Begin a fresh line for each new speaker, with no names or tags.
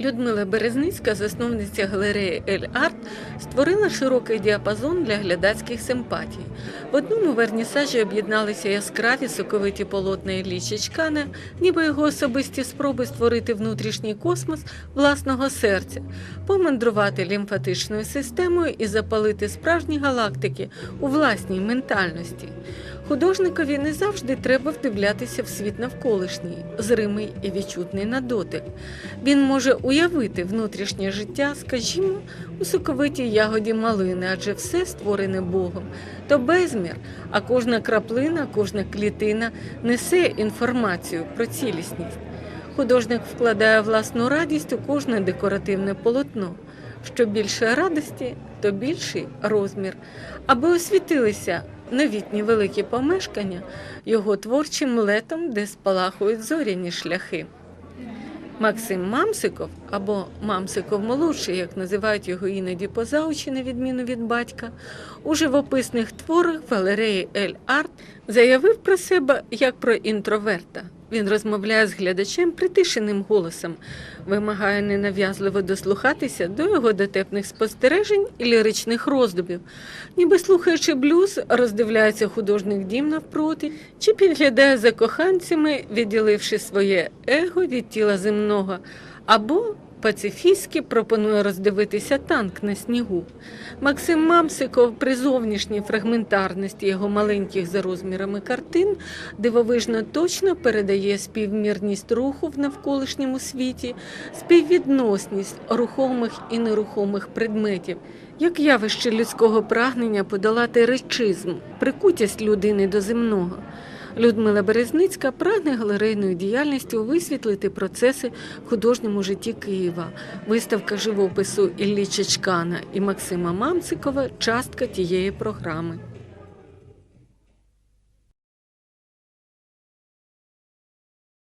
Людмила Березницька, засновниця галереї Ель Арт, створила широкий діапазон для глядацьких симпатій. В одному вернісажі об'єдналися яскраві соковиті полотна Іллі Чичкана, ніби його особисті спроби створити внутрішній космос власного серця, помандрувати лімфатичною системою і запалити справжні галактики у власній ментальності. Художникові не завжди треба вдивлятися в світ навколишній, зримий і відчутний на дотик. Він може уявити внутрішнє життя, скажімо, у соковитій ягоді малини, адже все створене Богом. То безмір, а кожна краплина, кожна клітина несе інформацію про цілісність. Художник вкладає власну радість у кожне декоративне полотно. Що більше радості, то більший розмір. Аби освітилися новітні великі помешкання його творчим летом, де спалахують зоряні шляхи. Максим Мамсиков або Мамсиков молодший, як називають його іноді позаучі, на відміну від батька, у живописних творах Валереї Ель Арт заявив про себе як про інтроверта. Він розмовляє з глядачем притишеним голосом, вимагає ненав'язливо дослухатися до його дотепних спостережень і ліричних роздумів. Ніби слухаючи блюз, роздивляється художник дім навпроти, чи підглядає за коханцями, відділивши своє его від тіла земного, або пацифістськи пропонує роздивитися танк на снігу. Максим Мамсиков при зовнішній фрагментарності його маленьких за розмірами картин дивовижно точно передає співмірність руху в навколишньому світі, співвідносність рухомих і нерухомих предметів, як явище людського прагнення подолати речизм, прикутість людини до земного. Людмила Березницька прагне галерейною діяльністю висвітлити процеси в художньому житті Києва. Виставка живопису Іллі Чечкана і Максима Мамцикова частка тієї програми.